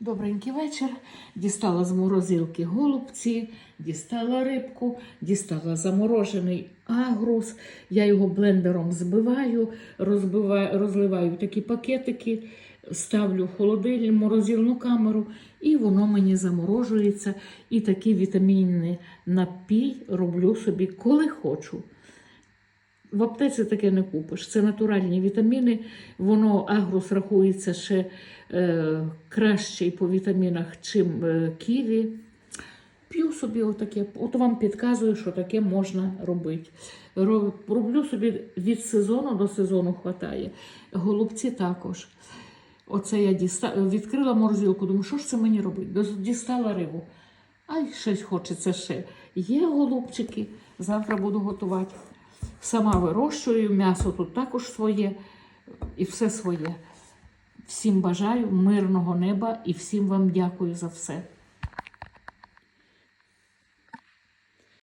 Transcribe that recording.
Добренький вечір. Дістала з морозилки голубці, дістала рибку, дістала заморожений агрус. Я його блендером збиваю, розбиваю, розливаю в такі пакетики, ставлю в холодильник, морозильну камеру, і воно мені заморожується. І такий вітамінний напій роблю собі, коли хочу. В аптеці таке не купиш. Це натуральні вітаміни. Воно агрус рахується ще е, кращий по вітамінах, чим е, ківі. П'ю собі отаке. От вам підказую, що таке можна робити. Роблю собі від сезону до сезону хватає. Голубці також. Оце я діста... відкрила морозилку, думаю, що ж це мені робити? Дістала рибу. Ай, щось хочеться ще. Є голубчики, завтра буду готувати. Сама вирощую, м'ясо тут також своє і все своє. Всім бажаю мирного неба і всім вам дякую за все.